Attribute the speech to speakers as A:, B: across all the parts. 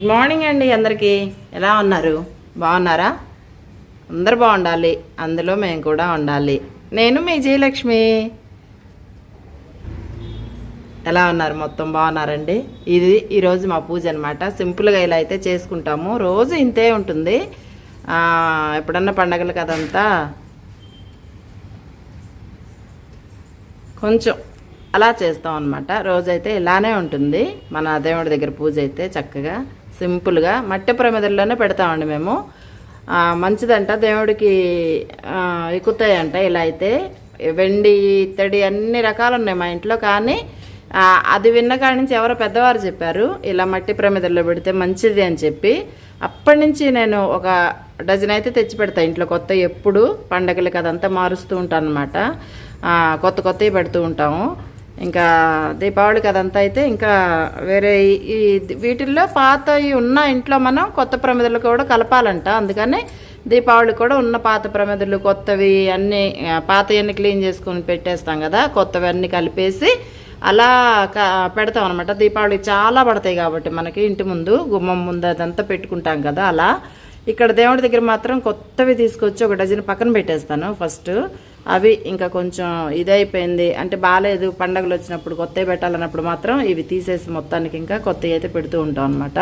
A: Good morning అండి అందరికీ. ఎలా ఉన్నారు? బాగున్నారా? అందరు బాగుండాలి. అందులో మేము కూడా ఉండాలి. నేను మీ జయలక్ష్మి. ఎలా ఉన్నారు? మొత్తం బాగున్నారండి? ఇది ఈరోజు మా పూజ అనమాట సింపుల్గా ఇలా అయితే చేసుకుంటాము. రోజు ఇంతే ఉంటుంది. ఎప్పుడన్నా పండగలు కదంతా. కొంచెం అలా చేస్తాం అనమాట రోజైతే ఇలానే ఉంటుంది. మన దేవుడి దగ్గర పూజ అయితే చక్కగా. సింపుల్గా మట్టి ప్రమిదల్లోనే పెడతామండి మేము. మంచిదంట. దేవుడికి ఎక్కుతాయంట ఇలా అయితే. వెండి ఇత్తడి అన్ని రకాలు ఉన్నాయి మా ఇంట్లో కానీ అది విన్న కాడి నుంచి ఎవరో పెద్దవారు చెప్పారు ఇలా మట్టి ప్రమిదల్లో పెడితే మంచిది అని చెప్పి. అప్పటి నుంచి నేను ఒక డజన్ అయితే తెచ్చి పెడతా ఇంట్లో. కొత్త ఎప్పుడు పండగలకి అదంతా మారుస్తూ ఉంటాను అనమాట కొత్త కొత్తవి పెడుతూ ఉంటాము. ఇంకా దీపావళికి అదంతా అయితే ఇంకా వేరే ఈ- వీటిల్లో పాతవి ఉన్న ఇంట్లో మనం కొత్త ప్రమిదలు కూడా కలపాలంట. అందుకని దీపావళి కూడా ఉన్న పాత ప్రమిదలు కొత్తవి అన్నీ పాతవన్నీ క్లీన్ చేసుకొని పెట్టేస్తాం కదా కొత్తవి అన్నీ కలిపేసి అలా క పెడతాం అనమాట దీపావళి చాలా పడతాయి కాబట్టి మనకి ఇంటి ముందు గుమ్మం ముందు అదంతా పెట్టుకుంటాం కదా అలా. ఇక్కడ దేవుడి దగ్గర మాత్రం కొత్తవి తీసుకొచ్చి ఒక డజన్ పక్కన పెట్టేస్తాను ఫస్ట్. అవి ఇంకా కొంచెం ఇదైపోయింది. అంటే బాగాలేదు పండగలు వచ్చినప్పుడు కొత్తవి పెట్టాలన్నప్పుడు మాత్రం ఇవి తీసేసి మొత్తానికి ఇంకా కొత్తవి అయితే పెడుతూ ఉంటాం అనమాట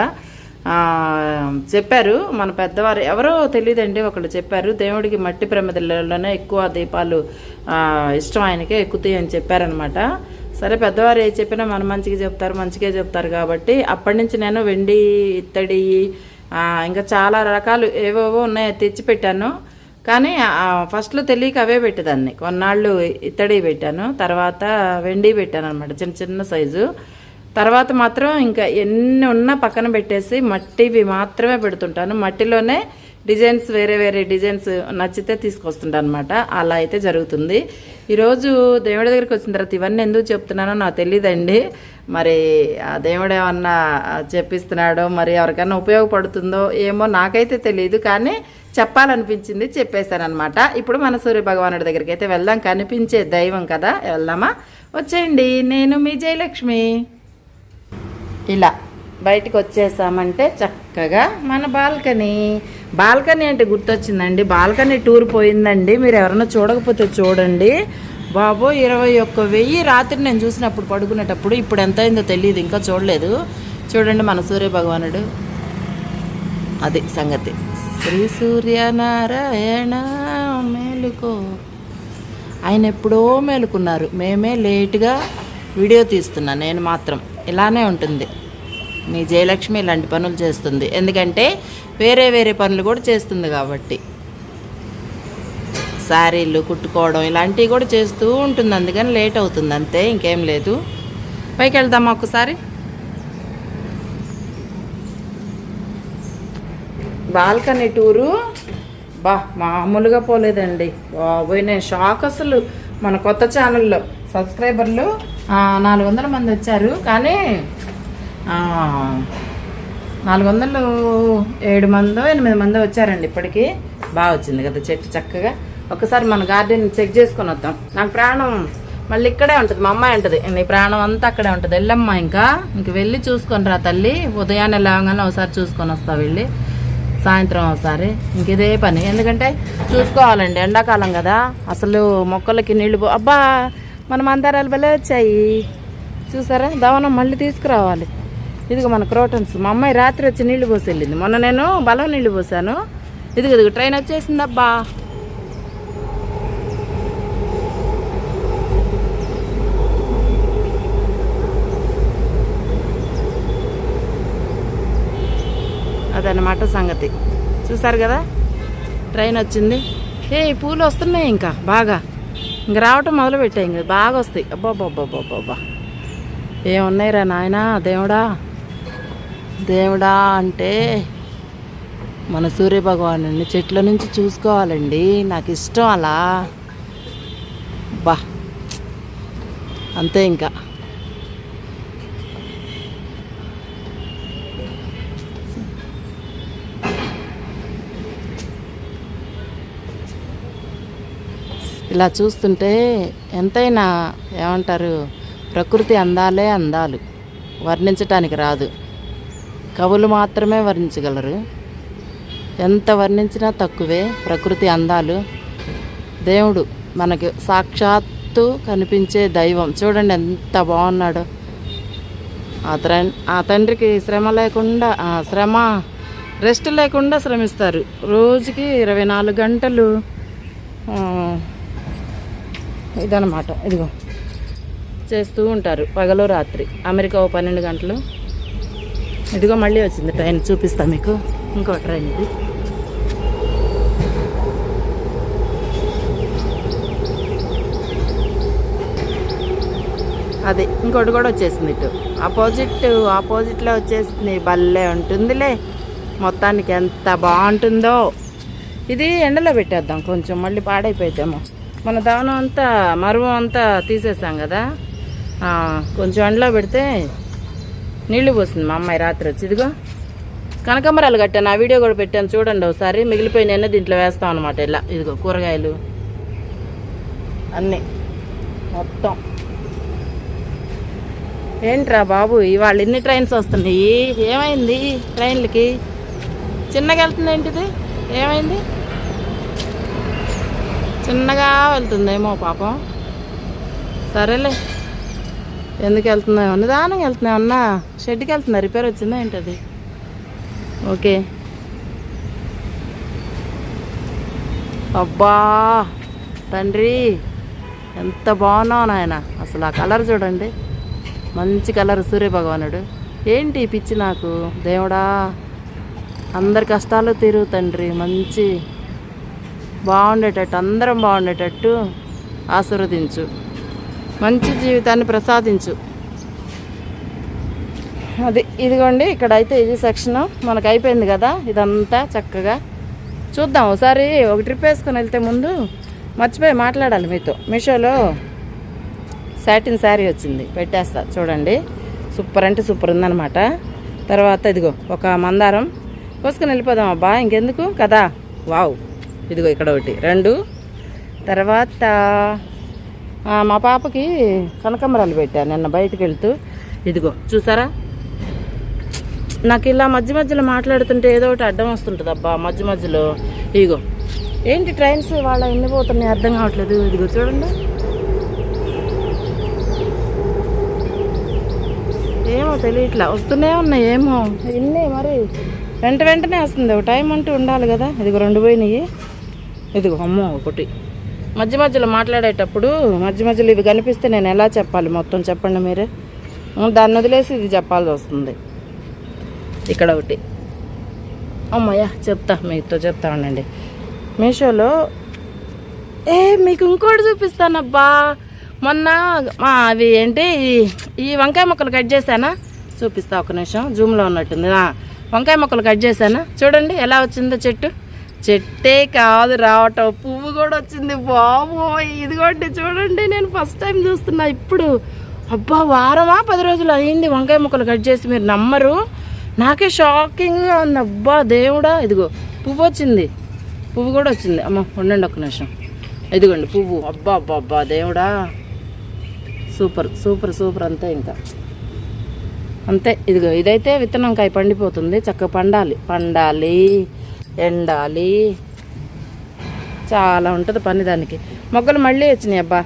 A: చెప్పారు మన పెద్దవారు ఎవరో తెలియదండి ఒకళ్ళు చెప్పారు దేవుడికి మట్టి ప్రమిదలలోనే ఎక్కువ దీపాలు ఇష్టం ఆయనకే ఎక్కుతాయి అని చెప్పారనమాట సరే పెద్దవారు ఏ చెప్పినా మన మంచిగా చెప్తారు మంచిగా చెప్తారు కాబట్టి అప్పటి నుంచి నేను వెండి ఇత్తడి ఇంకా చాలా రకాలు ఏవేవో ఉన్నాయో తెచ్చి పెట్టాను కానీ ఫస్ట్లో తెలియక అవే పెట్టేదాన్ని కొన్నాళ్ళు ఇత్తడి పెట్టాను తర్వాత వెండి పెట్టాను అనమాట చిన్న చిన్న సైజు తర్వాత మాత్రం ఇంకా ఎన్ని ఉన్నా పక్కన పెట్టేసి మట్టివి మాత్రమే పెడుతుంటాను. మట్టిలోనే డిజైన్స్ వేరే వేరే డిజైన్స్ నచ్చితే తీసుకొస్తుంటాను అనమాట అలా అయితే జరుగుతుంది. ఈరోజు దేవుడి దగ్గరికి వచ్చిన తర్వాత ఇవన్నీ ఎందుకు చెప్తున్నానో నాకు తెలియదండి మరి ఆ దేవుడు ఏమన్నా చెప్పిస్తున్నాడో మరి ఎవరికైనా ఉపయోగపడుతుందో ఏమో నాకైతే తెలియదు కానీ చెప్పాలనిపించింది చెప్పేశాను అనమాట ఇప్పుడు మన సూర్య భగవానుడి దగ్గరికి అయితే వెళ్దాం. కనిపించే దైవం కదా వెళ్దామా? వచ్చేయండి. నేను మీ జయలక్ష్మి. ఇలా బయటకు వచ్చేసామంటే చక్కగా మన బాల్కనీ. బాల్కనీ అంటే గుర్తొచ్చిందండి. బాల్కనీ టూర్ పోయిందండి. మీరు ఎవరైనా చూడకపోతే చూడండి. బాబో ఇరవై ఒక్క వెయ్యి రాత్రి నేను చూసినప్పుడు పడుకునేటప్పుడు ఇప్పుడు ఎంత అయిందో తెలియదు ఇంకా చూడలేదు. చూడండి మన సూర్య భగవానుడు. అది సంగతి. శ్రీ సూర్యనారాయణ మేలుకో. ఆయన ఎప్పుడో మేలుకున్నారు. మేమే లేటుగా వీడియో తీస్తున్నా నేను మాత్రం. ఇలానే ఉంటుంది. మీ జయలక్ష్మి ఇలాంటి పనులు చేస్తుంది. ఎందుకంటే వేరే వేరే పనులు కూడా చేస్తుంది కాబట్టి. శారీలు కుట్టుకోవడం ఇలాంటివి కూడా చేస్తూ ఉంటుంది. అందుకని లేట్ అవుతుంది. అంతే ఇంకేం లేదు. పైకి వెళ్దామా ఒకసారి బాల్కనీ టూరు. బా మామూలుగా పోలేదండి. బాబోయ్ నేను షాక్ అసలు మన కొత్త ఛానల్లో. సబ్స్క్రైబర్లు నాలుగు వందల మంది వచ్చారు. కానీ నాలుగు వందలు ఏడు మందో ఎనిమిది మందో వచ్చారండి ఇప్పటికీ. బాగా వచ్చింది కదా చెట్టు చక్కగా. ఒకసారి మన గార్డెన్ చెక్ చేసుకొని వద్దాం. నాకు ప్రాణం మళ్ళీ ఇక్కడే ఉంటుంది మా అమ్మాయి ఉంటుంది. నీ ప్రాణం అంతా అక్కడే ఉంటుంది. వెళ్ళమ్మా ఇంకా. ఇంక వెళ్ళి చూసుకొని రా తల్లి. ఉదయాన్నే లేవగానే ఒకసారి చూసుకొని వస్తా వెళ్ళి. సాయంత్రం ఒకసారి. ఇంక ఇదే పని. ఎందుకంటే చూసుకోవాలండి ఎండాకాలం కదా. అసలు మొక్కలకి నీళ్ళు పో- అబ్బా మన మందారాలు భలే వచ్చాయి. చూసారా? దవనం మళ్ళీ తీసుకురావాలి. ఇదిగో మన క్రోటన్స్. మా అమ్మాయి రాత్రి వచ్చి నీళ్ళు పోసి వెళ్ళింది. మొన్న నేను బలం నీళ్ళు పోసాను. ఇదిగో ఇదిగో ట్రైన్ వచ్చేసింది అబ్బా అదనమాట సంగతి. చూసారు కదా? ట్రైన్ వచ్చింది. ఏ పూలు వస్తున్నాయి ఇంకా బాగా. ఇంక రావటం మొదలు పెట్టాయి ఇంక బాగా వస్తాయి. అబ్బాబ్బాబ్బాబ్బా ఏమున్నాయిరా నాయనా దేవుడా? దేవుడా అంటే మన సూర్యభగవాను చెట్ల నుంచి చూసుకోవాలండి. నాకు ఇష్టం అలా. బా. అంతే ఇంకా. ఇలా చూస్తుంటే ఎంతైనా ఏమంటారు ప్రకృతి అందాలే అందాలు. వర్ణించటానికి రాదు. కవులు మాత్రమే వర్ణించగలరు. ఎంత వర్ణించినా తక్కువే ప్రకృతి అందాలు. దేవుడు మనకి సాక్షాత్తు కనిపించే దైవం. చూడండి ఎంత బాగున్నాడు. ఆ ఆ తండ్రికి శ్రమ లేకుండా ఆ శ్రమ రెస్ట్ లేకుండా శ్రమిస్తారు. రోజుకి ఇరవై నాలుగు గంటలు ఇదనమాట ఇదిగో. చేస్తూ ఉంటారు పగలు రాత్రి అమెరికా ఓ పన్నెండు గంటలు. ఇదిగో మళ్ళీ వచ్చింది ట్రైన్ చూపిస్తాను మీకు. ఇంకో ట్రైన్ ఇది. అదే ఇంకోటి కూడా వచ్చేసింది ఇటు. ఆపోజిట్ ఆపోజిట్లో వచ్చేసింది. భలే ఉంటుందిలే. మొత్తానికి ఎంత బాగుంటుందో. ఇది ఎండలో పెట్టేద్దాం కొంచెం మళ్ళీ పాడైపోతేమో మన దానం అంతా మరువం అంతా తీసేసాం కదా. కొంచెం ఎండలో పెడితే నీళ్ళు పోసింది మా అమ్మాయి రాత్రి వచ్చి. ఇదిగో కనకమరాలు కట్టాను. ఆ వీడియో కూడా పెట్టాను చూడండి ఒకసారి. మిగిలిపోయిన ఎన్న దీంట్లో వేస్తాం అనమాట ఇలా. ఇదిగో కూరగాయలు. అన్నీ. మొత్తం. ఏంట్రా బాబు ఇవాళ ఎన్ని ట్రైన్స్ వస్తున్నాయి. ఏమైంది ట్రైన్లకి? చిన్నగా వెళ్తుంది ఏంటిది ఏమైంది? చిన్నగా వెళ్తుందేమో పాపం. సరేలే. ఎందుకు వెళ్తున్నాయో నిదానంగా వెళ్తున్నాయి అన్న? షెడ్కి వెళ్తున్నా రిపేర్ వచ్చిందా ఏంటది? ఓకే. అబ్బా! తండ్రి ఎంత బాగున్నావు నాయన. అసలు ఆ కలర్ చూడండి. మంచి కలర్ సూర్యభగవానుడు. ఏంటి ఈ పిచ్చి నాకు? దేవుడా! అందరి కష్టాలు తీరు తండ్రి. మంచి బాగుండేటట్టు అందరం బాగుండేటట్టు ఆశీర్వదించు. మంచి జీవితాన్ని ప్రసాదించు. అది ఇదిగోండి ఇక్కడ అయితే ఇది సెక్షన్ మనకు అయిపోయింది కదా ఇదంతా చక్కగా. చూద్దాం ఒకసారి ఒక ట్రిప్ వేసుకొని వెళ్తే ముందు మర్చిపోయి మాట్లాడాలి మీతో. మీషోలో సాటిన్ శారీ వచ్చింది పెట్టేస్తా చూడండి. సూపర్ అంటే సూపర్ ఉందన్నమాట. తర్వాత ఇదిగో ఒక మందారం. కోసుకొని వెళ్ళిపోదాం అబ్బా ఇంకెందుకు? కదా? వావ్. ఇదిగో ఇక్కడ ఒకటి. రెండు. తర్వాత మా పాపకి కనకమరాలు పెట్టాను నిన్న బయటకు వెళ్తూ. ఇదిగో చూసారా? నాకు ఇలా మధ్య మధ్యలో మాట్లాడుతుంటే ఏదో ఒకటి అడ్డం వస్తుంటుంది అబ్బా మధ్య మధ్యలో. ఇదిగో. ఏంటి ట్రైన్స్ వాళ్ళ ఎన్ని పోతున్నాయి? అర్థం కావట్లేదు. ఇదిగో చూడండి. ఏమో తెలియట్లా వస్తూనే ఉన్నాయి ఏమో. ఇన్ని మరి. వెంట వెంటనే వస్తుంది. ఒక టైం అంటూ ఉండాలి కదా. ఇదిగో రెండు పోయినాయి. ఇదిగో అమ్మో ఒకటి. మధ్య మధ్యలో మాట్లాడేటప్పుడు మధ్య మధ్యలో ఇవి కనిపిస్తే నేను ఎలా చెప్పాలి మొత్తం చెప్పండి మీరే? దాన్ని వదిలేసి ఇది చెప్పాల్సి వస్తుంది. ఇక్కడ ఒకటి. అమ్మయ్య చెప్తా మీతో చెప్తా ఉండండి. మీషోలో ఏ మీకు ఇంకోటి చూపిస్తానబ్బా. మొన్న అవి ఏంటి? ఈ- ఈ వంకాయ మొక్కలు కట్ చేశానా? చూపిస్తా ఒక నిమిషం జూమ్లో ఉన్నట్టుంది. వంకాయ మొక్కలు కట్ చేశానా? చూడండి ఎలా వచ్చిందో చెట్టు. చెట్టే కాదు రావటం. పువ్వు కూడా వచ్చింది. బాబో ఇదిగోండి చూడండి. నేను ఫస్ట్ టైం చూస్తున్నా ఇప్పుడు. అబ్బా వారమా? పది రోజులు అయింది. వంకాయ ముక్కలు కట్ చేసి మీరు నమ్మరు. నాకే షాకింగ్గా ఉంది. అబ్బా దేవుడా. ఇదిగో పువ్వు వచ్చింది. పువ్వు కూడా వచ్చింది. అమ్మ ఉండండి ఒక్క నిమిషం. ఇదిగోండి పువ్వు. అబ్బా అబ్బా అబ్బా దేవుడా. Super super super. అంతే ఇంకా. అంతే. ఇదిగో ఇదైతే విత్తనంకాయ పండిపోతుంది. చక్కగా పండాలి. పండాలి. ఎండాలి. చాలా ఉంటుంది పని దానికి. మొగ్గలు మళ్ళీ వచ్చినాయి అబ్బా.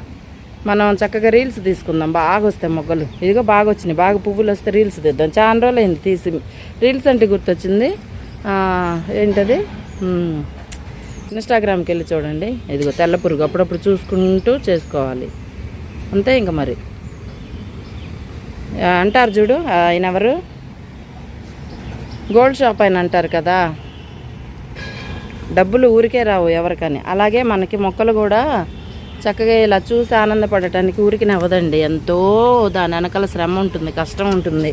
A: మనం చక్కగా రీల్స్ తీసుకుందాం. బాగా వస్తాయి మొగ్గలు. ఇదిగో బాగా వచ్చినాయి. బాగా పువ్వులు వస్తే రీల్స్ తీద్దాం. చాలా రోజులు అయింది తీసి. రీల్స్ అంటే గుర్తొచ్చింది. ఏంటది? ఇన్స్టాగ్రామ్కి వెళ్ళి చూడండి. ఇదిగో తెల్ల పురుగు. అప్పుడప్పుడు చూసుకుంటూ చేసుకోవాలి. అంతే ఇంకా మరి. అంటారు చూడు. ఆయన ఎవరు? గోల్డ్ షాప్ ఆయన అంటారు కదా. డబ్బులు ఊరికే రావు ఎవరికని. అలాగే మనకి మొక్కలు కూడా చక్కగా ఇలా చూసి ఆనందపడటానికి ఊరికినవ్వదండి ఎంతో దాని వెనకాల శ్రమ ఉంటుంది కష్టం ఉంటుంది.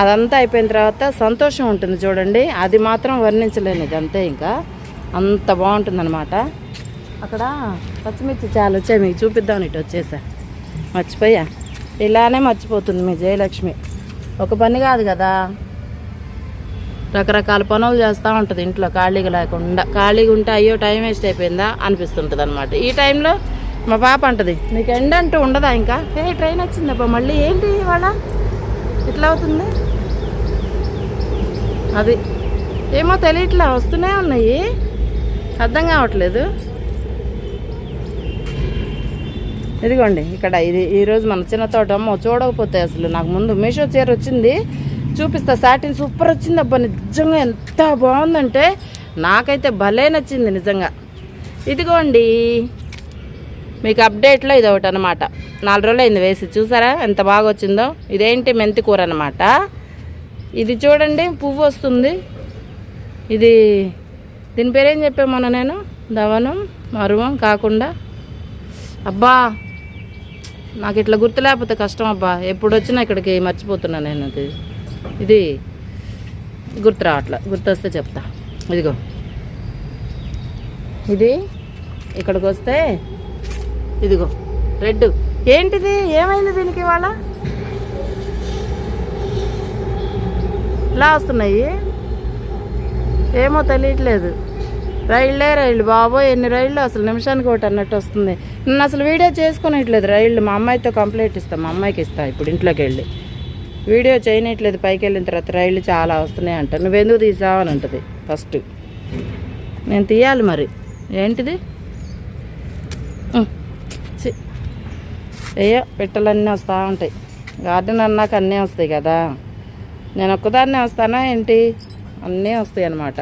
A: అదంతా అయిపోయిన తర్వాత సంతోషం ఉంటుంది చూడండి. అది మాత్రం వర్ణించలేనిది అంతే ఇంకా. అంత బాగుంటుంది అక్కడ పచ్చిమిర్చి చాలా వచ్చాయి మీకు చూపిద్దాం ఇటు వచ్చేసా. మర్చిపోయా? ఇలానే మర్చిపోతుంది మీ జయలక్ష్మి. ఒక పని కాదు కదా. రకరకాల పనులు చేస్తూ ఉంటుంది ఇంట్లో ఖాళీగా లేకుండా. ఖాళీగా ఉంటే అయ్యో టైం వేస్ట్ అయిపోయిందా అనిపిస్తుంటుంది అనమాట ఈ టైంలో మా పాప అంటది నీకు ఎండ అంటూ ఉండదా ఇంకా? ఏ ట్రైన్ వచ్చిందబ్బా మళ్ళీ ఏంటి ఇవాళ? ఇట్లా అవుతుంది? అది. ఏమో తెలియట్లా వస్తూనే ఉన్నాయి. అర్థం కావట్లేదు. ఇదిగోండి ఇక్కడ ఇది ఈరోజు మన చిన్న తోట అమ్మో చూడకపోతే అసలు నాకు ముందు మీషో చీర వచ్చింది. చూపిస్తా. సాటిన్ సూపర్ వచ్చింది అబ్బా నిజంగా ఎంత బాగుందంటే నాకైతే భలే నచ్చింది నిజంగా. ఇదిగోండి మీకు అప్డేట్లో ఇది ఒకటి అనమాట నాలుగు రోజులు అయింది వేసి చూసారా ఎంత బాగా వచ్చిందో? ఇదేంటి మెంతి కూర అనమాట ఇది చూడండి పువ్వు వస్తుంది. ఇది దీని పేరేం చెప్పాను మొన్న నేను? దవనం మరువం కాకుండా. అబ్బా నాకు ఇట్లా గుర్తు లేకపోతే కష్టం అబ్బా. ఎప్పుడు వచ్చినా ఇక్కడికి మర్చిపోతున్నా నేను అది. ఇది గుర్తు రావట్లే గుర్తొస్తే చెప్తా. ఇదిగో. ఇది ఇక్కడికి వస్తే ఇదిగో రెడ్. ఏంటిది? ఏమైంది దీనికి ఇవాళ? ఇలా వస్తున్నాయి? ఏమో తెలియట్లేదు. రైళ్ళే రైళ్ళు బాబోయ్ ఎన్ని రైళ్ళు అసలు నిమిషానికి ఒకటి అన్నట్టు వస్తుంది. నేను అసలు వీడియో చేసుకునేట్లేదు రైళ్ళు. మా అమ్మాయితో కంప్లైంట్ ఇస్తాను మా అమ్మాయికి ఇస్తాను ఇప్పుడు ఇంట్లోకి వెళ్ళి. వీడియో చేయనట్లేదు పైకి వెళ్ళిన తర్వాత రైళ్ళు చాలా వస్తున్నాయి అంట. నువ్వెందుకు తీసావు అని అంటది ఫస్ట్ నేను తీయాలి మరి. ఏంటిది? అయ్యో పిట్టలన్నీ వస్తూ ఉంటాయి. గార్డెన్ అన్నాక అన్నీ వస్తాయి కదా. నేను ఒక్కదాన్నే వస్తానా ఏంటి? అన్నీ వస్తాయి అన్నమాట.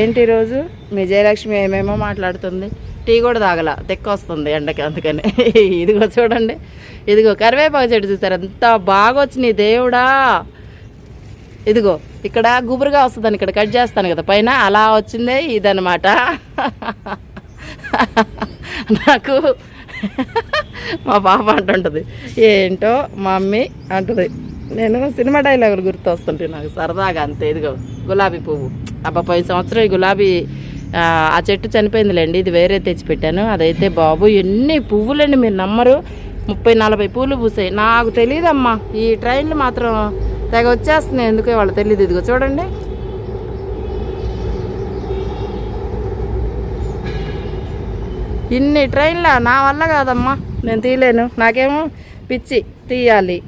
A: ఏంటి ఈరోజు మీ జయలక్ష్మి ఏమేమో మాట్లాడుతుంది. టీ కూడా తాగల. తెక్క వస్తుంది ఎండకి అందుకని. ఇదిగో చూడండి. ఇదిగో కరివేపాకు చెట్టు చూసారు. ఎంత బాగా వచ్చినాయి దేవుడా. ఇదిగో ఇక్కడ గుబురుగా వస్తుందని ఇక్కడ కట్ చేస్తాను కదా. పైన అలా వచ్చిందే ఇదనమాట నాకు మా పాప అంటుంటుంది. ఏంటో మా మమ్మీ అంటుంది. నేను సినిమా డైలాగులు గుర్తు వస్తుంటే నాకు సరదాగా అంతే. ఇదిగో గులాబీ పువ్వు. అబ్బా పై సంవత్సరం ఈ గులాబీ ఆ, చెట్టు చనిపోయిందిలేండి. ఇది వేరే తెచ్చిపెట్టాను. అదైతే బాబు ఎన్ని పువ్వులండి మీరు నమ్మరు. ముప్పై నలభై పూలు పూసాయి. నాకు తెలియదమ్మా ఈ ట్రైన్లు మాత్రం తెగ వచ్చేస్తున్నాయి. ఎందుకో వాళ్ళు తెలియదు ఇదిగో చూడండి. ఇన్ని ట్రైన్లా? నా వల్ల కాదమ్మా. నేను తీయలేను. నాకేమో పిచ్చి తీయాలి.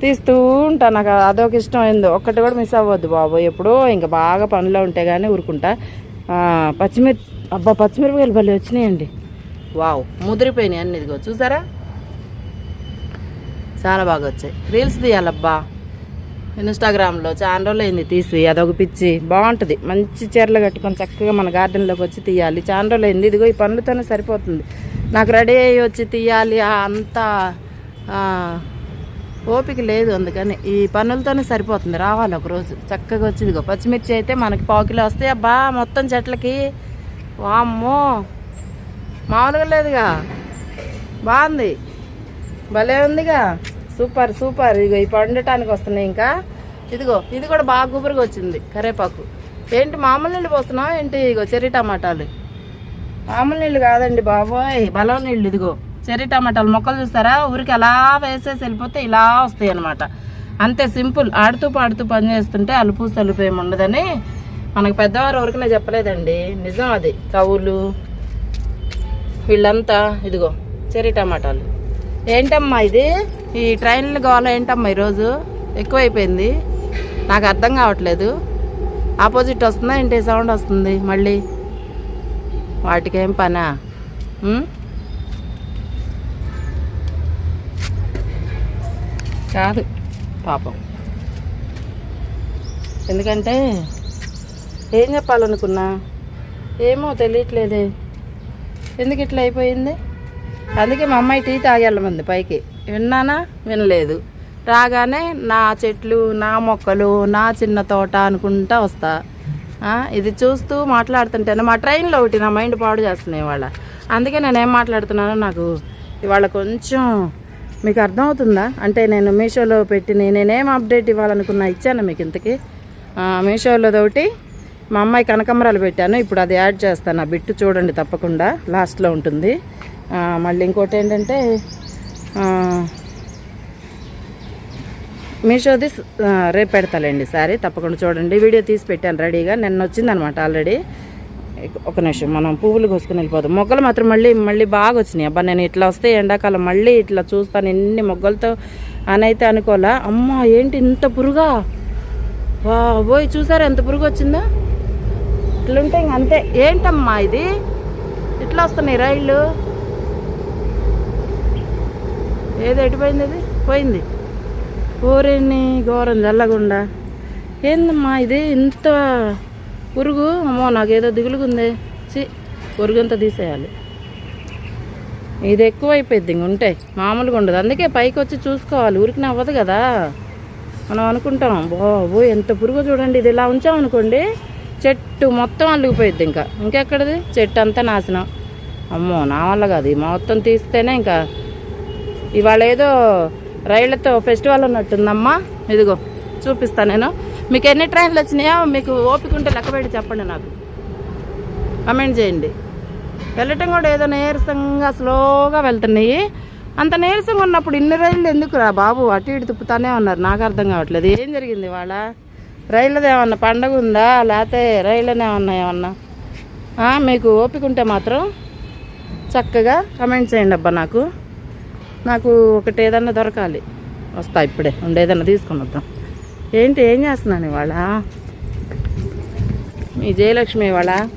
A: తీస్తూ ఉంటాను నాకు అదొక ఇష్టం. ఏందో ఒక్కటి కూడా మిస్ అవ్వద్దు బాబు. ఎప్పుడో ఇంకా బాగా పనిలో ఉంటే కానీ ఊరుకుంటా. పచ్చిమిర్చి అబ్బా పచ్చిమిరపకాయలు భలే వచ్చినాయండి. వావ్ ముదిరిపోయినాయి అన్ని ఇదిగో చూసారా? చాలా బాగా వచ్చాయి. రీల్స్ తీయాలబ్బా. ఇన్స్టాగ్రామ్లో చాలా రోజులు అయింది తీసి అదొక పిచ్చి. బాగుంటుంది. మంచి చీరలు కట్టుకొని చక్కగా మన గార్డెన్లోకి వచ్చి తీయాలి. చాలా రోజులు అయింది ఇదిగో ఈ పనులతోనే సరిపోతుంది. నాకు రెడీ అయ్యి వచ్చి తీయాలి అంతా ఓపిక లేదు అందుకని ఈ పనులతోనే సరిపోతుంది. రావాలి ఒకరోజు చక్కగా వచ్చి ఇదిగో. పచ్చిమిర్చి అయితే మనకి పావు కిలో వస్తాయి. అబ్బా మొత్తం చెట్లకి. వామ్మో. మామూలుగా లేదుగా. బాగుంది. భలే ఉందిగా. Super super. ఇదిగో ఈ పండటానికి వస్తున్నాయి ఇంకా. ఇదిగో ఇది కూడా బాగా గుబురుగా వచ్చింది. కరేపాకు. ఏంటి మామూలు నీళ్ళు పోస్తున్నావు? ఏంటి ఇగో చెర్రీ టమాటాలు. మామూలు నీళ్ళు కాదండి బాబోయ్. బలం నీళ్ళు ఇదిగో. చెర్రీ టమాటాలు మొక్కలు చూస్తారా? ఊరికి అలా వేసేసి వెళ్ళిపోతే ఇలా వస్తాయి అనమాట అంతే సింపుల్. ఆడుతూ పాడుతూ పని చేస్తుంటే అలుపు సలుపు ఏమి ఉండదని మనకు పెద్దవారు ఊరికనే చెప్పలేదండి. నిజం అది. కవులు వీళ్ళంతా ఇదిగో చెర్రీ టమాటాలు. ఏంటమ్మా ఇది? ఈ ట్రైన్లు కావాలో ఏంటమ్మా ఈరోజు? ఎక్కువైపోయింది. నాకు అర్థం కావట్లేదు. ఆపోజిట్ వస్తుందా ఏంటి? సౌండ్ వస్తుంది మళ్ళీ. వాటికేం పనా? కాదు. పాపం. ఎందుకంటే ఏం చెప్పాలనుకున్నా? ఏమో తెలియట్లేదే. ఎందుకు ఇట్లా అయిపోయింది? అందుకే మా అమ్మాయి టీ తాగెళ్ళమంది పైకి. విన్నానా? వినలేదు. రాగానే నా చెట్లు నా మొక్కలు నా చిన్న తోట అనుకుంటా వస్తా. ఇది చూస్తూ మాట్లాడుతుంటేనే మా ట్రైన్లో ఒకటి నా మైండ్ పాడు చేస్తున్నాయి ఇవాళ. అందుకే నేను ఏం మాట్లాడుతున్నానో నాకు ఇవాళ కొంచెం మీకు అర్థమవుతుందా? అంటే నేను మీషోలో పెట్టిన నేనేం అప్డేట్ ఇవ్వాలనుకున్నా ఇచ్చాను మీకు ఇంతకీ? ఆ, మీషోలో ఒకటి మా అమ్మాయి కనకమరాలు పెట్టాను. ఇప్పుడు అది యాడ్ చేస్తాను. ఆ బిట్టు చూడండి తప్పకుండా. లాస్ట్లో ఉంటుంది. మళ్ళీ ఇంకోటి ఏంటంటే మీషోది రేపు పెడతాలేండి సారీ. తప్పకుండా చూడండి. వీడియో తీసి పెట్టాను రెడీగా. నిన్న వచ్చిందనమాట ఆల్రెడీ. ఒక నిమిషం మనం పువ్వులు కోసుకుని వెళ్ళిపోదాం. మొగ్గలు మాత్రం మళ్ళీ మళ్ళీ బాగా వచ్చినాయి. అబ్బా నేను ఇట్లా వస్తే ఎండాకాలం మళ్ళీ ఇట్లా చూస్తాను ఎన్ని మొగ్గలతో అని అయితే అనుకోలే అమ్మ ఏంటి ఇంత పురుగా? వా పోయి చూసారా ఎంత పురుగు వచ్చిందో? ఇట్లుంటే ఇంక అంతే. ఏంటమ్మా ఇది? ఇట్లా వస్తున్నాయి రైళ్ళు ఏది ఎటుపోయింది అది? పోయింది. ఊరిని ఘోరం చల్లకుండా ఏందమ్మా ఇది? ఇంత పురుగు అమ్మో నాకేదో దిగులుగుంది. చి పురుగంతా తీసేయాలి. ఇది ఎక్కువ అయిపోయింది ఇంక ఉంటే మామూలుగా ఉండదు. అందుకే పైకి వచ్చి చూసుకోవాలి. ఊరికి అవ్వదు కదా. మనం అనుకుంటాం బాబో ఎంత పురుగు చూడండి ఇది ఇలా ఉంచామనుకోండి చెట్టు మొత్తం అల్లుకుపోయిద్ది ఇంకా. ఇంకెక్కడిది? చెట్టు అంతా నాశనం. అమ్మో నా వల్ల కాదు. మొత్తం తీస్తేనే ఇంకా ఇవాళ ఏదో రైళ్ళతో ఫెస్టివల్ ఉన్నట్టుందమ్మా ఇదిగో చూపిస్తా నేను. మీకు ఎన్ని ట్రైన్లు వచ్చినాయో మీకు ఓపిక ఉంటే లెక్క పెట్టి చెప్పండి నాకు. కమెంట్ చేయండి. వెళ్ళటం కూడా ఏదో నీరసంగా స్లోగా వెళ్తున్నాయి. అంత నీరసంగా ఉన్నప్పుడు ఇన్ని రైళ్ళు ఎందుకురా బాబు? అటు ఇటు తిప్పుతానే ఉన్నారు. నాకు అర్థం కావట్లేదు. ఏం జరిగింది వాళ్ళ రైళ్ళది ఏమన్నా పండగ ఉందా? లేకపోతే రైళ్ళనే ఏమన్నా ఏమన్నా? మీకు ఓపిక ఉంటే మాత్రం చక్కగా కమెంట్ చేయండి అబ్బా నాకు. నాకు ఒకటి ఏదన్నా దొరకాలి. వస్తా ఇప్పుడే. ఉండేదన్నా తీసుకొని వద్దాం. ఏంటి ఏం చేస్తున్నాను ఇవాళ? మీ జయలక్ష్మి ఇవాళ?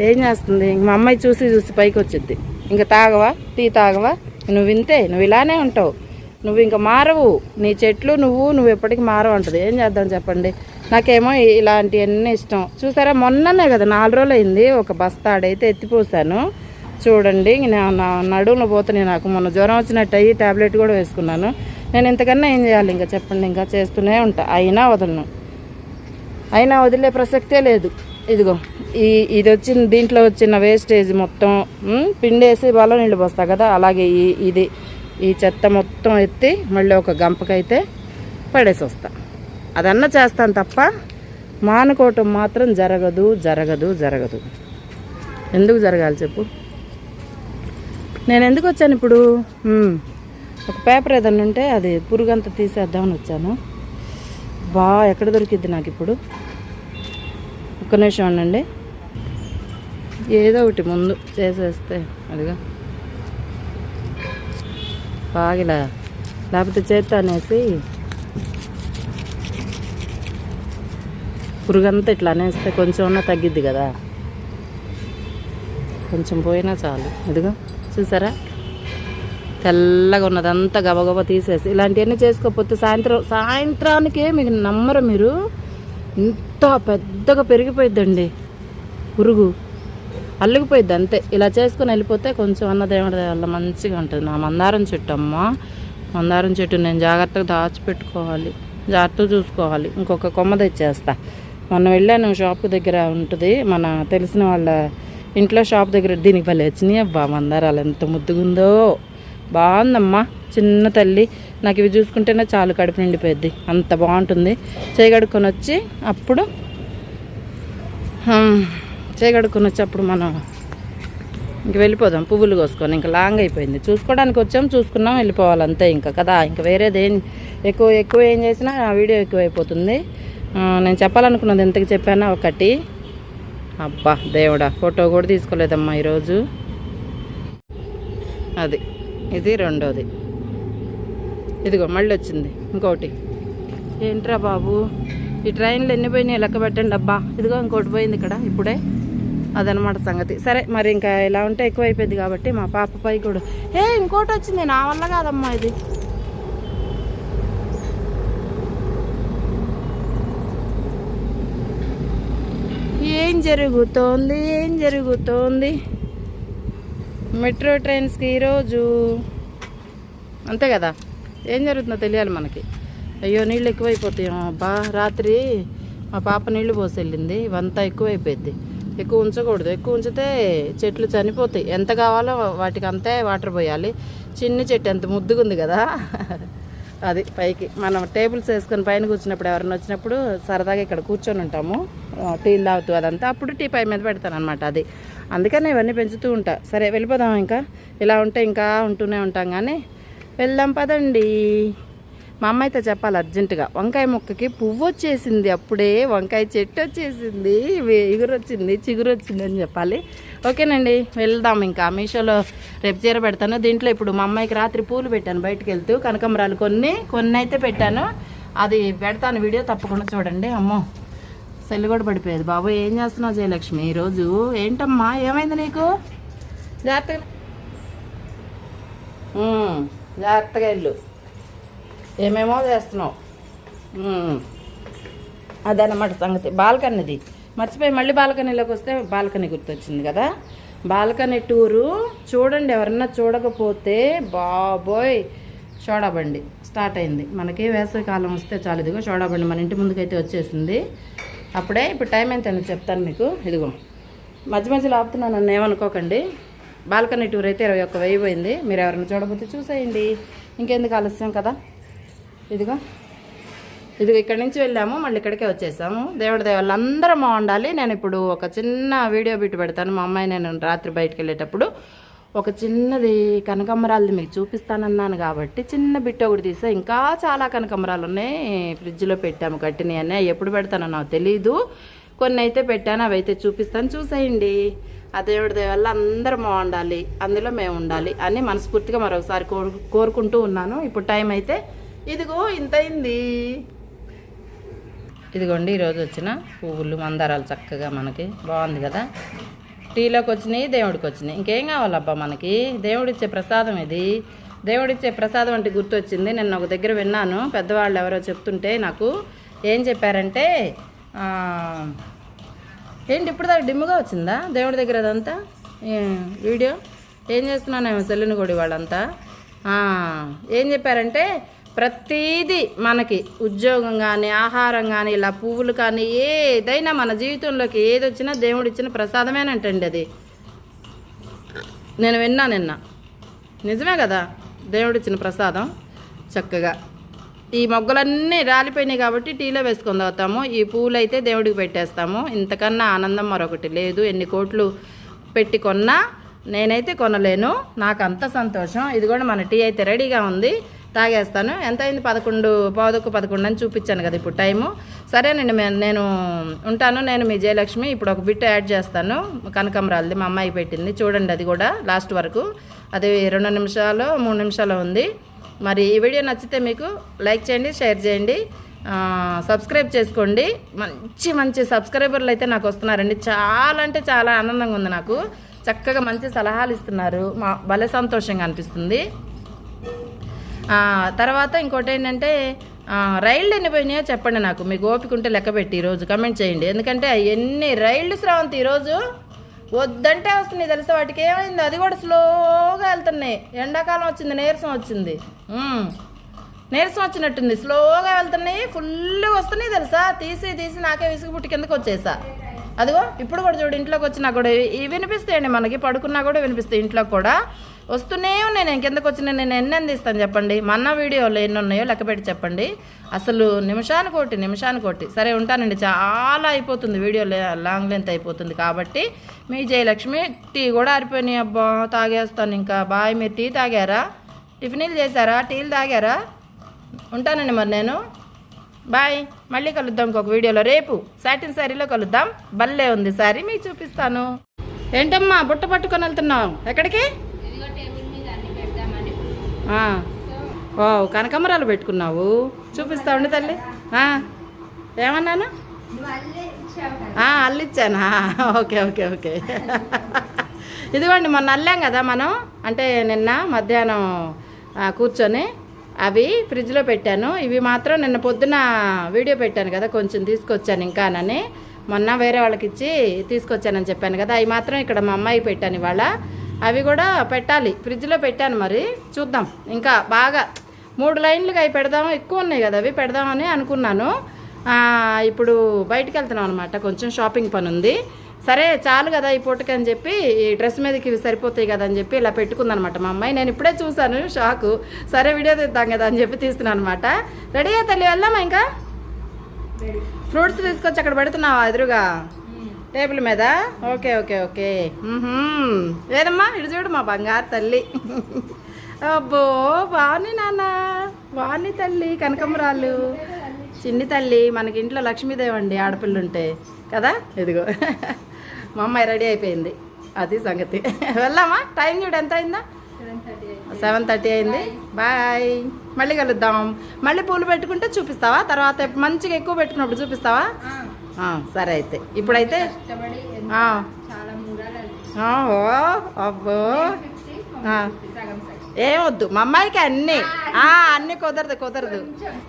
A: ఏం చేస్తుంది? ఇంక మా అమ్మాయి చూసి చూసి పైకి వచ్చింది ఇంకా తాగవా? టీ తాగవా? నువ్వు వింతే నువ్వు ఇలానే ఉంటావు. నువ్వు ఇంకా మారవు. నీ చెట్లు నువ్వు నువ్వు ఎప్పటికీ మారవు అంటది. ఏం చేద్దాం చెప్పండి? నాకేమో ఇలాంటివన్నీ ఇష్టం. చూసారా మొన్ననే కదా నాలుగు రోజులు అయింది ఒక బస్తాడైతే ఎత్తిపోసాను. చూడండి నా నా నడుములో పోతున్నాయి నాకు. మొన్న జ్వరం వచ్చినట్టు అయ్యి టాబ్లెట్ కూడా వేసుకున్నాను. నేను ఇంతకన్నా ఏం చేయాలి? ఇంకా చెప్పండి. ఇంకా చేస్తూనే ఉంటా. అయినా వదలను. అయినా వదిలే ప్రసక్తే లేదు. ఇదిగో ఈ ఇది వచ్చిన దీంట్లో వచ్చిన వేస్టేజ్ మొత్తం పిండేసి బలం నీళ్ళు పోస్తా కదా? అలాగే ఈ ఇది ఈ చెత్త మొత్తం ఎత్తి మళ్ళీ ఒక గంపకైతే పడేసి వస్తా. అదన్నా చేస్తాను తప్ప మానుకోవటం మాత్రం జరగదు జరగదు జరగదు. ఎందుకు జరగాలి చెప్పు? నేను ఎందుకు వచ్చాను ఇప్పుడు? ఒక పేపర్ ఏదైనా ఉంటే అది పురుగంతా తీసేద్దామని వచ్చాను. బా ఎక్కడ దొరికిద్ది నాకు ఇప్పుడు? ఒక్క నిమిషం ఉండండి. ఏదో ఒకటి ముందు చేసేస్తే అదిగా. బాగిలా లేకపోతే చేత్తో అనేసి పురుగంతా ఇట్లా అనేస్తే కొంచెం ఉన్నా తగ్గిద్ది కదా. కొంచెం పోయినా చాలు. ఇదిగో చూసారా? తెల్లగా ఉన్నదంతా గబగబా తీసేసి. ఇలాంటివన్నీ చేసుకోకపోతే సాయంత్రం సాయంత్రానికే మీకు నమ్మరు మీరు. ఇంత పెద్దగా పెరిగిపోయిద్దండి. పురుగు. అల్లుకుపోయిద్ది అంతే. ఇలా చేసుకొని వెళ్ళిపోతే కొంచెం అన్న దేవుడి వల్ల మంచిగా ఉంటుంది. నా మందారం చెట్టు అమ్మ. మందారం చెట్టు నేను జాగ్రత్తగా దాచిపెట్టుకోవాలి. జాగ్రత్తగా చూసుకోవాలి. ఇంకొక కొమ్మ తెచ్చేస్తా. మొన్న వెళ్ళాను షాప్ దగ్గర ఉంటుంది. మన తెలిసిన వాళ్ళ ఇంట్లో షాప్ దగ్గర దీనికి భలే వచ్చినాయి అబ్బా మందారాలు. ఎంత ముద్దుగుందో. బాగుందమ్మా. చిన్న తల్లి. నాకు ఇవి చూసుకుంటేనే చాలు కడుపు నిండిపోయింది అంత బాగుంటుంది. చేయగడుకొని వచ్చి అప్పుడు చేయగడుకొని వచ్చి అప్పుడు మనం ఇంక వెళ్ళిపోదాం. పువ్వులు కోసుకొని ఇంకా లాంగ్ అయిపోయింది. చూసుకోవడానికి వచ్చాం చూసుకున్నాం వెళ్ళిపోవాలి అంతే ఇంకా కదా. ఇంకా వేరేది ఏం ఎక్కువ ఎక్కువ ఏం చేసినా ఆ వీడియో ఎక్కువ అయిపోతుంది నేను చెప్పాలనుకున్నది ఎంతకి చెప్పానా? ఒకటి. అబ్బా దేవుడా ఫోటో కూడా తీసుకోలేదమ్మా ఈరోజు. అది. ఇది రెండోది. ఇదిగో మళ్ళీ వచ్చింది. ఇంకోటి. ఏంట్రా బాబు? ఈ ట్రైన్లు ఎన్ని పోయినాయి? లెక్క పెట్టండి అబ్బా. ఇదిగో ఇంకోటి పోయింది ఇక్కడ ఇప్పుడే. అదనమాట సంగతి. సరే మరి ఇంకా ఇలా ఉంటే ఎక్కువ అయిపోయింది కాబట్టి మా పాప పై కూడా. ఏ ఇంకోటి వచ్చింది. నా వల్ల కాదమ్మా ఇది. ఏం జరుగుతోంది? ఏం జరుగుతోంది? మెట్రో ట్రైన్స్కి ఈరోజు అంతే కదా? ఏం జరుగుతుందో తెలియాలి మనకి. అయ్యో నీళ్ళు ఎక్కువైపోతాయి. అబ్బా రాత్రి మా పాప నీళ్ళు పోసి వెళ్ళింది ఇవంతా ఎక్కువైపోయింది ఎక్కువ ఉంచకూడదు. ఎక్కువ ఉంచితే చెట్లు చనిపోతాయి. ఎంత కావాలో వాటికి అంతే వాటర్ పోయాలి. చిన్న చెట్టు ఎంత ముద్దుగుంది కదా? అది పైకి. మనం టేబుల్స్ వేసుకొని పైన కూర్చున్నప్పుడు ఎవరైనా వచ్చినప్పుడు సరదాగా ఇక్కడ కూర్చొని ఉంటాము. టీ తాగుతూ అదంతా. అప్పుడు టీ పై మీద పెడతాను అనమాట అది. అందుకని ఇవన్నీ పెంచుతూ ఉంటా. సరే వెళ్ళిపోదాం ఇంకా? ఇలా ఉంటే ఇంకా ఉంటూనే ఉంటాం కానీ వెళ్దాం పదండి. మా అమ్మ అయితే చెప్పాలి అర్జెంటుగా. వంకాయ మొక్కకి పువ్వు వచ్చేసింది. అప్పుడే వంకాయ చెట్టు వచ్చేసింది. ఎగురొచ్చింది ఎగురు వచ్చింది చిగురు వచ్చింది అని చెప్పాలి. ఓకేనండి వెళ్దాం ఇంకా. మీషోలో రేపు చీర పెడతాను. దీంట్లో ఇప్పుడు మా అమ్మాయికి రాత్రి పూలు పెట్టాను బయటకు వెళ్తూ. కనకంబరాలు కొన్ని కొన్ని అయితే పెట్టాను. అది పెడతాను. వీడియో తప్పకుండా చూడండి. అమ్మో సెల్లు కూడా పడిపోయేది. బాబు ఏం చేస్తున్నావు జయలక్ష్మి? ఈరోజు ఏంటమ్మా? ఏమైంది నీకు? జాగ్రత్తగా జాగ్రత్తగా వెళ్ళు. ఏమేమో చేస్తున్నావు? అదనమాట సంగతి. బాల్కనీది. మర్చిపోయి మళ్ళీ బాల్కనీలోకి వస్తే బాల్కనీ గుర్తొచ్చింది కదా? బాల్కనీ టూరు చూడండి ఎవరన్నా చూడకపోతే బాబోయ్! చూడబండి స్టార్ట్ అయింది. మనకి వేసవికాలం వస్తే చాలు. ఇదిగో చూడబండి మన ఇంటి ముందుకైతే వచ్చేసింది. అప్పుడే ఇప్పుడు టైం ఎంత చెప్తాను మీకు. ఇదిగో. మధ్య మధ్యలో ఆపుతున్నాను నన్ను ఏమనుకోకండి. బాల్కనీ టూర్ అయితే ఇరవై ఒక్క వెయ్యి పోయింది. మీరు ఎవరైనా చూడకపోతే చూసేయండి. ఇంకెందుకు ఆలస్యం కదా? ఇదిగో. ఇదిగో ఇక్కడి నుంచి వెళ్ళాము మళ్ళీ ఇక్కడికే వచ్చేసాము. దేవుడి దేవాళ్ళు అందరం బాగుండాలి. నేను ఇప్పుడు ఒక చిన్న వీడియో బిట్ పెడతాను. మా అమ్మాయి నేను రాత్రి బయటకు వెళ్ళేటప్పుడు ఒక చిన్నది కనకమ్మరాలది మీకు చూపిస్తానన్నాను కాబట్టి చిన్న బిట్ ఒకటి తీసా. ఇంకా చాలా కనకమ్మరాలు ఉన్నాయి. ఫ్రిడ్జ్లో పెట్టాము కట్టినవి అని ఎప్పుడు పెడతానో నాకు తెలీదు. కొన్ని అయితే పెట్టాను అవి అయితే చూపిస్తాను. చూసేయండి. ఆ దేవుడి దేవల్ల అందరం బాగుండాలి. అందులో మేము ఉండాలి అని మనస్ఫూర్తిగా మరొకసారి కోరు కోరుకుంటూ ఉన్నాను. ఇప్పుడు టైం అయితే ఇదిగో ఇంత అయింది. ఇదిగోండి ఈరోజు వచ్చిన పువ్వులు మందారాలు చక్కగా మనకి బాగుంది కదా. టీలోకి వచ్చినాయి దేవుడికి వచ్చినాయి. ఇంకేం కావాలబ్బా మనకి? దేవుడిచ్చే ప్రసాదం ఇది. దేవుడిచ్చే ప్రసాదం అంటే గుర్తొచ్చింది. నేను ఒక దగ్గర విన్నాను. పెద్దవాళ్ళు ఎవరో చెప్తుంటే నాకు ఏం చెప్పారంటే ఏంటి ఇప్పుడు దాకా డిమ్ముగా వచ్చిందా దేవుడి దగ్గర అదంతా? వీడియో? ఏం చేస్తున్నానేమో సెల్లుని కూడా వాళ్ళంతా. ఏం చెప్పారంటే ప్రతీది మనకి ఉద్యోగం కానీ ఆహారం కానీ ఇలా పువ్వులు కానీ ఏదైనా మన జీవితంలోకి ఏది వచ్చినా దేవుడు ఇచ్చిన ప్రసాదమేనంటండి అది. నేను విన్నా నిన్న. నిజమే కదా? దేవుడు ఇచ్చిన ప్రసాదం చక్కగా. ఈ మొగ్గలన్నీ రాలిపోయినాయి కాబట్టి టీలో వేసుకొని తాగుతాము. ఈ పూలు అయితే దేవుడికి పెట్టేస్తాము. ఇంతకన్నా ఆనందం మరొకటి లేదు. ఎన్ని కోట్లు పెట్టి కొన్నా నేనైతే కొనలేను. నాకు అంత సంతోషం. ఇది కూడా మన టీ అయితే రెడీగా ఉంది. తాగేస్తాను. ఎంత అయింది? పదకొండు పావుదొక్కు పదకొండు అని చూపించాను కదా ఇప్పుడు టైము. సరేనండి నేను ఉంటాను. నేను మీ జయలక్ష్మి ఇప్పుడు ఒక బిట్ యాడ్ చేస్తాను. కనకమరాలది మా అమ్మాయి పెట్టింది. చూడండి అది కూడా లాస్ట్ వరకు. అది రెండు నిమిషాలు మూడు నిమిషాలు ఉంది. మరి ఈ వీడియో నచ్చితే మీకు లైక్ చేయండి షేర్ చేయండి. సబ్స్క్రైబ్ చేసుకోండి. మంచి మంచి సబ్స్క్రైబర్లు అయితే నాకు వస్తున్నారండి. చాలా అంటే చాలా ఆనందంగా ఉంది నాకు. చక్కగా మంచి సలహాలు ఇస్తున్నారు. మా భలే సంతోషంగా అనిపిస్తుంది. తర్వాత ఇంకోటి ఏంటంటే రైళ్ళు ఎన్ని పోయినాయో చెప్పండి నాకు. మీకు ఓపిక ఉంటే లెక్క పెట్టి ఈరోజు కమెంట్ చేయండి. ఎందుకంటే ఎన్ని రైళ్ళు శ్రావంతి ఈరోజు వద్దంటే వస్తున్నాయి తెలుసా వాటికి? ఏమైంది? అది కూడా స్లోగా వెళ్తున్నాయి. ఎండాకాలం వచ్చింది నీరసం వచ్చింది. నీరసం వచ్చినట్టుంది. స్లోగా వెళ్తున్నాయి ఫుల్గా వస్తున్నాయి తెలుసా? తీసి తీసి నాకే విసుగు పుట్టి కిందకు వచ్చేసా. అదిగో ఇప్పుడు కూడా చూడు ఇంట్లోకి వచ్చినా కూడా ఇవి వినిపిస్తాయండి మనకి. పడుకున్నా కూడా వినిపిస్తాయి ఇంట్లో కూడా. వస్తూనే ఉన్నాయి. నేను కిందకు వచ్చిన నేను ఎన్ని అందిస్తాను చెప్పండి? మన వీడియోలో ఎన్ని ఉన్నాయో లెక్క పెట్టి చెప్పండి. అసలు నిమిషానికి ఒకటి నిమిషానికి ఒకటి. సరే ఉంటానండి. చాలా అయిపోతుంది. వీడియో లాంగ్ లెంత్ అయిపోతుంది కాబట్టి. మీ జయలక్ష్మి టీ కూడా ఆరిపోయినాయి. అబ్బా తాగేస్తాను ఇంకా. బాయ్ మీరు టీ తాగారా? టిఫిన్లు చేశారా? టీలు తాగారా? ఉంటానండి మరి నేను. బాయ్. మళ్ళీ కలుద్దాం ఇంకొక వీడియోలో. రేపు సాటిన్ శారీలో కలుద్దాం. భలే ఉంది. శారీ మీకు చూపిస్తాను. ఏంటమ్మా బుట్ట పట్టుకొని వెళ్తున్నావు? ఎక్కడికి
B: ఇదిగో టేబుల్ మీద అన్ని పెడదామని
A: ఆ. ఓ కనకమరాలు పెట్టుకున్నావు. చూపిస్తా ఉండి తల్లి. ఏమన్నాను? అల్లిచ్చానా. Okay okay okay. ఇదిగోండి మొన్న అల్లాం కదా మనం? అంటే నిన్న మధ్యాహ్నం కూర్చొని అవి ఫ్రిడ్జ్లో పెట్టాను. ఇవి మాత్రం నిన్న పొద్దున వీడియో పెట్టాను కదా కొంచెం తీసుకొచ్చాను ఇంకానని మొన్న వేరే వాళ్ళకి ఇచ్చి తీసుకొచ్చానని చెప్పాను కదా అవి మాత్రం ఇక్కడ మా అమ్మాయి పెట్టాను ఇవాళ. అవి కూడా పెట్టాలి. ఫ్రిడ్జ్లో పెట్టాను మరి. చూద్దాం. ఇంకా బాగా మూడు లైన్లుగా అవి పెడదాము? ఎక్కువ ఉన్నాయి కదా అవి. పెడదామని అనుకున్నాను. ఇప్పుడు బయటికి వెళ్తున్నాం అనమాట కొంచెం షాపింగ్ పని ఉంది సరే చాలు కదా ఈ పూటకి అని చెప్పి ఈ డ్రెస్ మీదకి ఇవి సరిపోతాయి కదా అని చెప్పి ఇలా పెట్టుకుందనమాట మా అమ్మాయి. నేను ఇప్పుడే చూశాను షాకు. సరే వీడియో తీద్దాం కదా అని చెప్పి తీస్తున్నాను అనమాట రెడీగా తల్లి? వెళ్దామా ఇంకా? ఫ్రూట్స్ తీసుకొచ్చి అక్కడ పెడుతున్నావా ఎదురుగా? టేబుల్ మీద? Okay okay okay. ఏదమ్మా? ఇటు చూడు మా బంగారు తల్లి. అబ్బో వాణి నాన్న. వాణి తల్లి కనకమరాలు. చిన్ని తల్లి మనకి ఇంట్లో లక్ష్మీదేవి అండి ఆడపిల్లు ఉంటే. కదా? ఇదిగో. మా అమ్మాయి రెడీ అయిపోయింది. అది సంగతి. వెళ్దామా టైం చూడు ఎంత అయిందా?
B: సెవెన్ థర్టీ
A: అయింది. బాయ్. మళ్ళీ కలుద్దాం. మళ్ళీ పూలు పెట్టుకుంటే చూపిస్తావా? తర్వాత మంచిగా ఎక్కువ పెట్టుకున్నప్పుడు చూపిస్తావా? సరే అయితే. ఇప్పుడైతే అబ్బో. ఏమొద్దు మా అమ్మాయికి అన్నీ. అన్నీ. కుదరదు కుదరదు.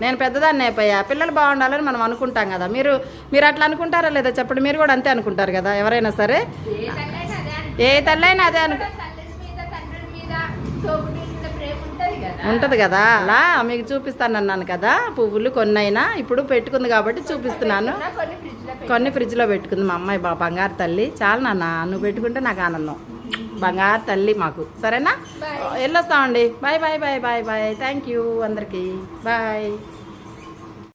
A: నేను పెద్దదాన్ని అయిపోయా. పిల్లలు బాగుండాలని మనం అనుకుంటాం కదా. మీరు మీరు అట్లా అనుకుంటారా లేదా? చెప్పండి. మీరు కూడా అంతే అనుకుంటారు కదా ఎవరైనా సరే.
B: ఏ తల్లైనా అదే అనుకుంటుంది.
A: ఏ తల్లైనా అదే అను
B: తల్లి మీద తండ్రి మీద తోబుట్టుల మీద ప్రేమ ఉంటది కదా.
A: అలా మీకు చూపిస్తాను అన్నాను కదా. పువ్వులు కొన్ని అయినా ఇప్పుడు పెట్టుకుంది కాబట్టి చూపిస్తున్నాను.
B: కొన్ని
A: ఫ్రిడ్జ్లో పెట్టుకుంది మా అమ్మాయి బా బంగారు తల్లి. చాలు నాన్న నువ్వు పెట్టుకుంటే నాకు ఆనందం. బంగారు తల్లి మాకు. సరేనా. వెళ్ళొస్తామండి. Bye bye bye bye bye thank you అందరికీ. బాయ్